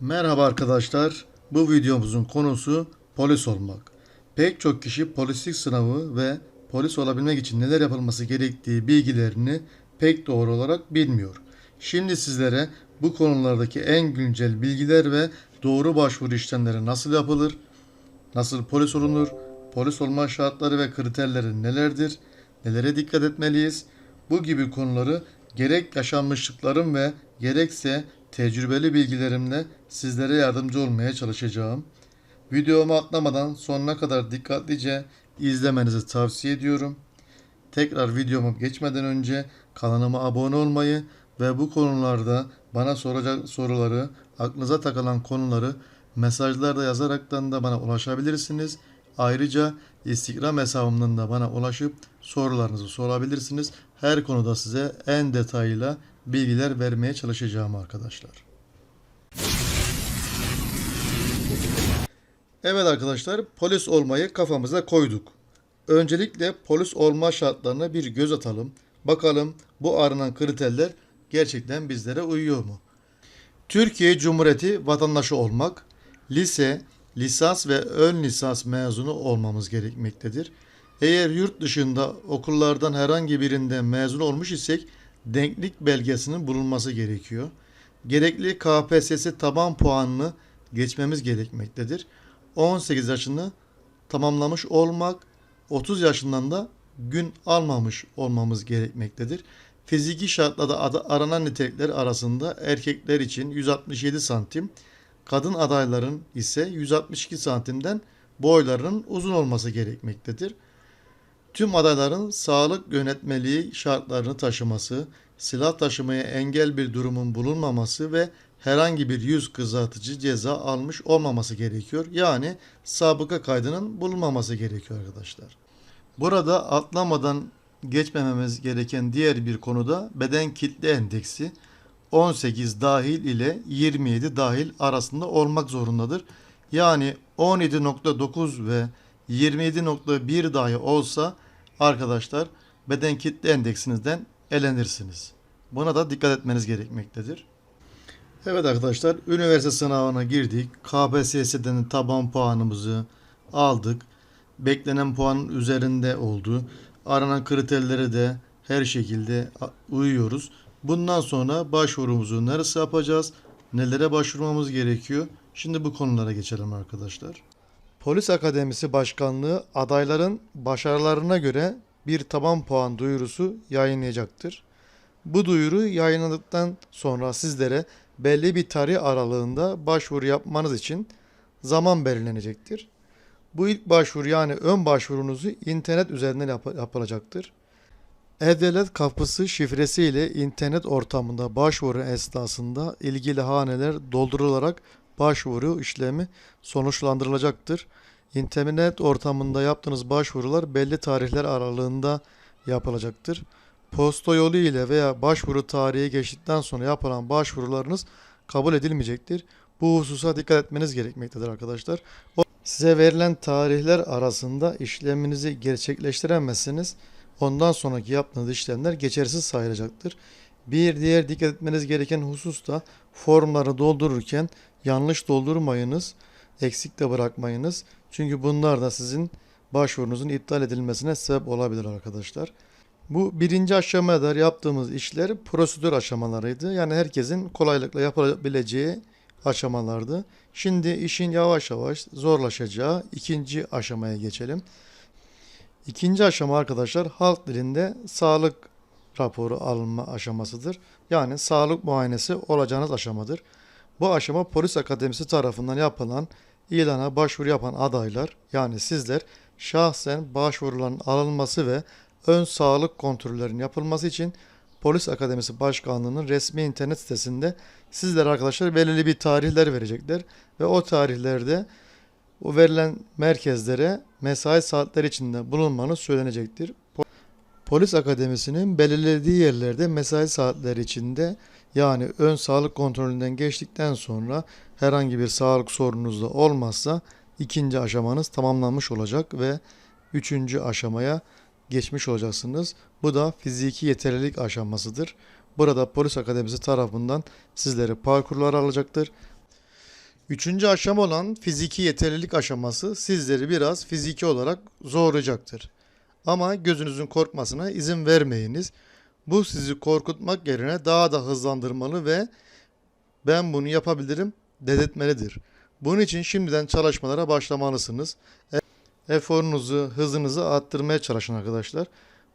Merhaba arkadaşlar. Bu videomuzun konusu polis olmak. Pek çok kişi polislik sınavı ve polis olabilmek için neler yapılması gerektiği bilgilerini pek doğru olarak bilmiyor. Şimdi sizlere bu konulardaki en güncel bilgiler ve doğru başvuru işlemleri nasıl yapılır, nasıl polis olunur, polis olma şartları ve kriterleri nelerdir, nelere dikkat etmeliyiz, bu gibi konuları gerek yaşanmışlıklarım ve gerekse tecrübeli bilgilerimle sizlere yardımcı olmaya çalışacağım. Videomu atlamadan sonuna kadar dikkatlice izlemenizi tavsiye ediyorum. Tekrar videomu geçmeden önce kanalıma abone olmayı ve bu konularda bana soracak soruları, aklınıza takılan konuları mesajlarda yazaraktan da bana ulaşabilirsiniz. Ayrıca Instagram hesabımdan da bana ulaşıp sorularınızı sorabilirsiniz. Her konuda size en detaylı bilgiler vermeye çalışacağım arkadaşlar. Evet arkadaşlar polis olmayı kafamıza koyduk. Öncelikle polis olma şartlarına bir göz atalım. Bakalım bu aranan kriterler gerçekten bizlere uyuyor mu? Türkiye Cumhuriyeti vatandaşı olmak, lise, lisans ve ön lisans mezunu olmamız gerekmektedir. Eğer yurt dışında okullardan herhangi birinden mezun olmuş isek denklik belgesinin bulunması gerekiyor. Gerekli KPSS taban puanını geçmemiz gerekmektedir. 18 yaşını tamamlamış olmak, 30 yaşından da gün almamış olmamız gerekmektedir. Fiziki şartlarda aranan nitelikler arasında erkekler için 167 santim, kadın adayların ise 162 santimden boylarının uzun olması gerekmektedir. Tüm adayların sağlık yönetmeliği şartlarını taşıması, silah taşımaya engel bir durumun bulunmaması ve herhangi bir yüz kızartıcı ceza almış olmaması gerekiyor. Yani sabıka kaydının bulunmaması gerekiyor arkadaşlar. Burada atlamadan geçmememiz gereken diğer bir konuda beden kitle endeksi 18 dahil ile 27 dahil arasında olmak zorundadır. Yani 17.9 ve 27.1 dahi olsa arkadaşlar beden kitle endeksinizden elenirsiniz. Buna da dikkat etmeniz gerekmektedir. Evet arkadaşlar üniversite sınavına girdik. KPSS'den taban puanımızı aldık. Beklenen puanın üzerinde oldu. Aranan kriterlere de her şekilde uyuyoruz. Bundan sonra başvurumuzu neresi yapacağız? Nelere başvurmamız gerekiyor? Şimdi bu konulara geçelim arkadaşlar. Polis Akademisi Başkanlığı adayların başarılarına göre bir taban puan duyurusu yayınlayacaktır. Bu duyuru yayınladıktan sonra sizlere belli bir tarih aralığında başvuru yapmanız için zaman belirlenecektir. Bu ilk başvuru yani ön başvurunuzu internet üzerinden yap- yapılacaktır. E-Devlet kapısı şifresi ile internet ortamında başvuru esnasında ilgili haneler doldurularak başvuru işlemi sonuçlandırılacaktır. İnternet ortamında yaptığınız başvurular belli tarihler aralığında yapılacaktır. Posta yolu ile veya başvuru tarihi geçtikten sonra yapılan başvurularınız kabul edilmeyecektir. Bu hususa dikkat etmeniz gerekmektedir arkadaşlar. O- Size verilen tarihler arasında işleminizi gerçekleştiremezseniz ondan sonraki yaptığınız işlemler geçersiz sayılacaktır. Bir diğer dikkat etmeniz gereken husus da formları doldururken yanlış doldurmayınız, eksik de bırakmayınız. Çünkü bunlar da sizin başvurunuzun iptal edilmesine sebep olabilir arkadaşlar. Bu birinci aşamaya kadar yaptığımız işler prosedür aşamalarıydı. Yani herkesin kolaylıkla yapabileceği aşamalardı. Şimdi işin yavaş yavaş zorlaşacağı ikinci aşamaya geçelim. İkinci aşama arkadaşlar halk dilinde sağlık raporu alınma aşamasıdır. Yani sağlık muayenesi olacağınız aşamadır. Bu aşama polis akademisi tarafından yapılan ilana başvuru yapan adaylar yani sizler şahsen başvuruların alınması ve ön sağlık kontrollerinin yapılması için Polis Akademisi Başkanlığı'nın resmi internet sitesinde sizler arkadaşlar belirli bir tarihler verecekler ve o tarihlerde o verilen merkezlere mesai saatleri içinde bulunmanız söylenecektir. Po- Polis Akademisi'nin belirlediği yerlerde mesai saatleri içinde yani ön sağlık kontrolünden geçtikten sonra herhangi bir sağlık sorununuz da olmazsa ikinci aşamanız tamamlanmış olacak ve üçüncü aşamaya geçmiş olacaksınız. Bu da fiziki yeterlilik aşamasıdır. Burada polis akademisi tarafından sizlere parkurlar alacaktır. Üçüncü aşama olan fiziki yeterlilik aşaması sizleri biraz fiziki olarak zorlayacaktır. Ama gözünüzün korkmasına izin vermeyiniz. Bu sizi korkutmak yerine daha da hızlandırmalı ve ben bunu yapabilirim dedirtmelidir. Bunun için şimdiden çalışmalara başlamalısınız. E- Eforunuzu, hızınızı arttırmaya çalışın arkadaşlar.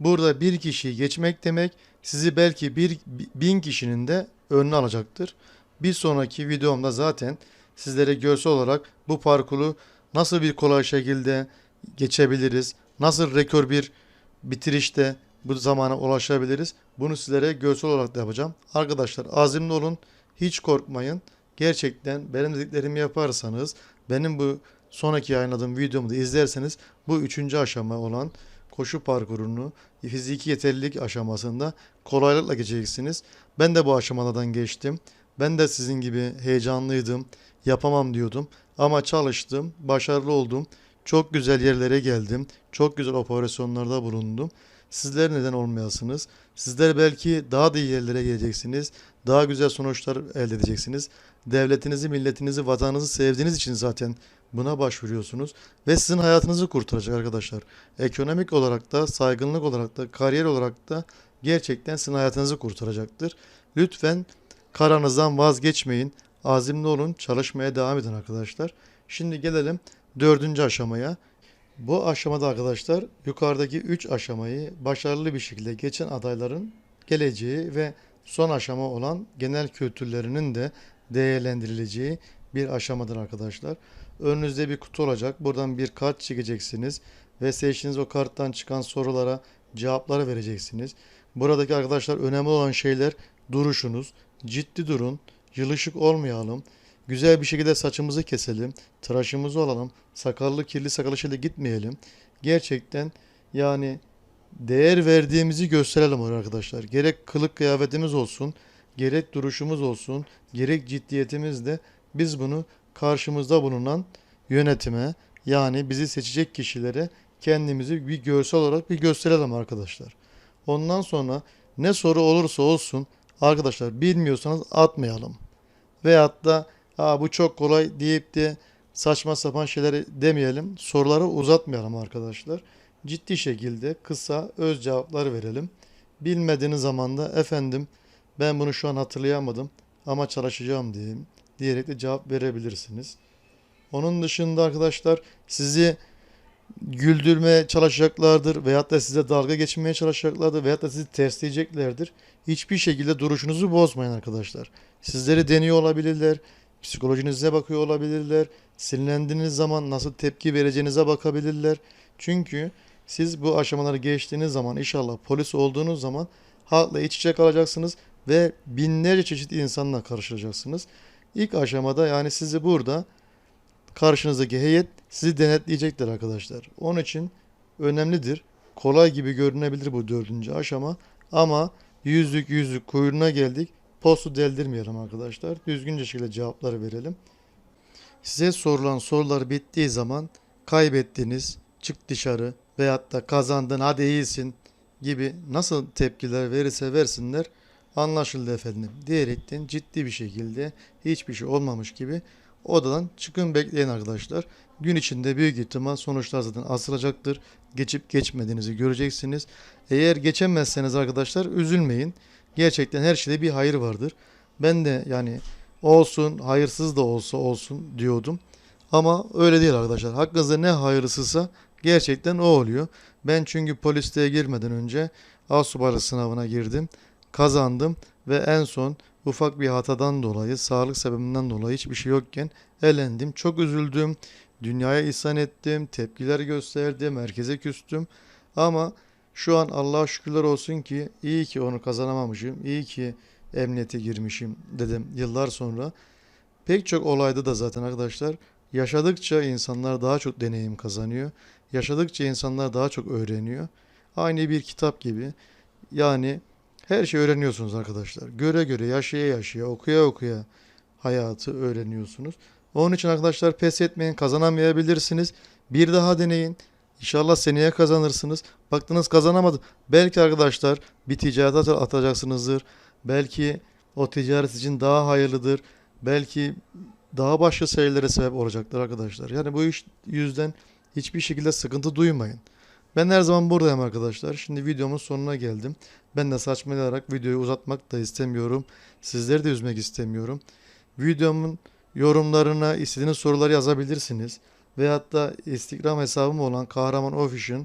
Burada bir kişiyi geçmek demek sizi belki bir bin kişinin de önüne alacaktır. Bir sonraki videomda zaten sizlere görsel olarak bu parkuru nasıl bir kolay şekilde geçebiliriz, nasıl rekor bir bitirişte bu zamana ulaşabiliriz. Bunu sizlere görsel olarak da yapacağım. Arkadaşlar azimli olun, hiç korkmayın. Gerçekten benim dediklerimi yaparsanız, benim bu sonraki yayınladığım videomu da izlerseniz bu üçüncü aşama olan koşu parkurunu fiziki yeterlilik aşamasında kolaylıkla geçeceksiniz. Ben de bu aşamalardan geçtim. Ben de sizin gibi heyecanlıydım. Yapamam diyordum. Ama çalıştım. Başarılı oldum. Çok güzel yerlere geldim. Çok güzel operasyonlarda bulundum. Sizler neden olmayasınız? Sizler belki daha da iyi yerlere geleceksiniz. Daha güzel sonuçlar elde edeceksiniz. Devletinizi, milletinizi, vatanınızı sevdiğiniz için zaten buna başvuruyorsunuz. Ve sizin hayatınızı kurtaracak arkadaşlar. Ekonomik olarak da, saygınlık olarak da, kariyer olarak da gerçekten sizin hayatınızı kurtaracaktır. Lütfen karanızdan vazgeçmeyin. Azimli olun, çalışmaya devam edin arkadaşlar. Şimdi gelelim dördüncü aşamaya. Bu aşamada arkadaşlar yukarıdaki 3 aşamayı başarılı bir şekilde geçen adayların geleceği ve son aşama olan genel kültürlerinin de değerlendirileceği bir aşamadır arkadaşlar. Önünüzde bir kutu olacak. Buradan bir kart çekeceksiniz ve seçtiğiniz o karttan çıkan sorulara cevapları vereceksiniz. Buradaki arkadaşlar önemli olan şeyler duruşunuz. Ciddi durun, yılışık olmayalım. Güzel bir şekilde saçımızı keselim, tıraşımızı olalım, sakallı kirli sakalı şöyle gitmeyelim. Gerçekten yani değer verdiğimizi gösterelim arkadaşlar. Gerek kılık kıyafetimiz olsun, gerek duruşumuz olsun, gerek ciddiyetimizde biz bunu karşımızda bulunan yönetime yani bizi seçecek kişilere kendimizi bir görsel olarak bir gösterelim arkadaşlar. Ondan sonra ne soru olursa olsun arkadaşlar bilmiyorsanız atmayalım. Veyahut da ha bu çok kolay deyip de saçma sapan şeyleri demeyelim. Soruları uzatmayalım arkadaşlar. Ciddi şekilde kısa öz cevaplar verelim. Bilmediğiniz zaman da efendim ben bunu şu an hatırlayamadım ama çalışacağım diyeyim diyerek de cevap verebilirsiniz. Onun dışında arkadaşlar sizi güldürmeye çalışacaklardır veyahut da size dalga geçmeye çalışacaklardır veyahut da sizi tersleyeceklerdir. Hiçbir şekilde duruşunuzu bozmayın arkadaşlar. Sizleri deniyor olabilirler, psikolojinize bakıyor olabilirler, sinirlendiğiniz zaman nasıl tepki vereceğinize bakabilirler. Çünkü siz bu aşamaları geçtiğiniz zaman inşallah polis olduğunuz zaman halkla iç içe kalacaksınız ve binlerce çeşit insanla karşılaşacaksınız. İlk aşamada yani sizi burada karşınızdaki heyet sizi denetleyecektir arkadaşlar. Onun için önemlidir. Kolay gibi görünebilir bu dördüncü aşama ama yüzlük yüzlük kuyruğuna geldik. Postu deldirmeyelim arkadaşlar. Düzgünce şekilde cevapları verelim. Size sorulan sorular bittiği zaman kaybettiniz, çık dışarı veyahut da kazandın hadi iyisin gibi nasıl tepkiler verirse versinler anlaşıldı efendim diyerekten ciddi bir şekilde hiçbir şey olmamış gibi odadan çıkın bekleyin arkadaşlar. Gün içinde büyük ihtimal sonuçlar zaten asılacaktır. Geçip geçmediğinizi göreceksiniz. Eğer geçemezseniz arkadaşlar üzülmeyin. Gerçekten her şeyde bir hayır vardır. Ben de yani olsun hayırsız da olsa olsun diyordum. Ama öyle değil arkadaşlar. Hakkınızda ne hayırlısıysa gerçekten o oluyor. Ben çünkü polisliğe girmeden önce asubaylık sınavına girdim. Kazandım ve en son ufak bir hatadan dolayı, sağlık sebebinden dolayı hiçbir şey yokken elendim. Çok üzüldüm. Dünyaya isyan ettim, tepkiler gösterdim, herkese küstüm. Ama şu an Allah'a şükürler olsun ki iyi ki onu kazanamamışım. iyi ki emniyete girmişim dedim yıllar sonra. Pek çok olayda da zaten arkadaşlar yaşadıkça insanlar daha çok deneyim kazanıyor. Yaşadıkça insanlar daha çok öğreniyor. Aynı bir kitap gibi. Yani her şeyi öğreniyorsunuz arkadaşlar. Göre göre, yaşaya yaşaya, okuya okuya hayatı öğreniyorsunuz. Onun için arkadaşlar pes etmeyin, kazanamayabilirsiniz. Bir daha deneyin. İnşallah seneye kazanırsınız. Baktınız kazanamadı. Belki arkadaşlar bir ticaret atacaksınızdır. Belki o ticaret için daha hayırlıdır. Belki daha başka şeylere sebep olacaktır arkadaşlar. Yani bu iş yüzden hiçbir şekilde sıkıntı duymayın. Ben her zaman buradayım arkadaşlar. Şimdi videomun sonuna geldim. Ben de saçmalayarak videoyu uzatmak da istemiyorum. Sizleri de üzmek istemiyorum. Videomun yorumlarına istediğiniz soruları yazabilirsiniz. Veyahut da Instagram hesabım olan Kahraman Official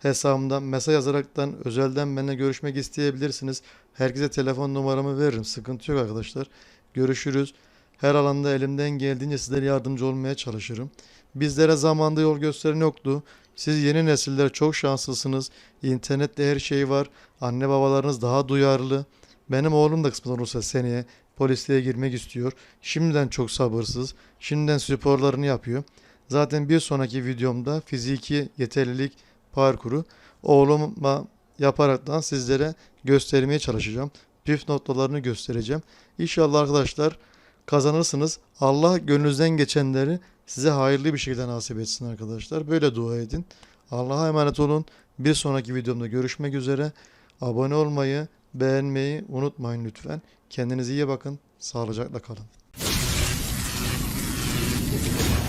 hesabımdan mesaj yazaraktan özelden benimle görüşmek isteyebilirsiniz. Herkese telefon numaramı veririm. Sıkıntı yok arkadaşlar. Görüşürüz. Her alanda elimden geldiğince sizlere yardımcı olmaya çalışırım. Bizlere zamanda yol gösteren yoktu. Siz yeni nesiller çok şanslısınız. İnternette her şey var. Anne babalarınız daha duyarlı. Benim oğlum da kısmet olursa seneye polisliğe girmek istiyor. Şimdiden çok sabırsız. Şimdiden sporlarını yapıyor. Zaten bir sonraki videomda fiziki yeterlilik parkuru oğluma yaparaktan sizlere göstermeye çalışacağım. Püf noktalarını göstereceğim. İnşallah arkadaşlar kazanırsınız. Allah gönlünüzden geçenleri size hayırlı bir şekilde nasip etsin arkadaşlar. Böyle dua edin. Allah'a emanet olun. Bir sonraki videomda görüşmek üzere. Abone olmayı, beğenmeyi unutmayın lütfen. Kendinize iyi bakın. Sağlıcakla kalın.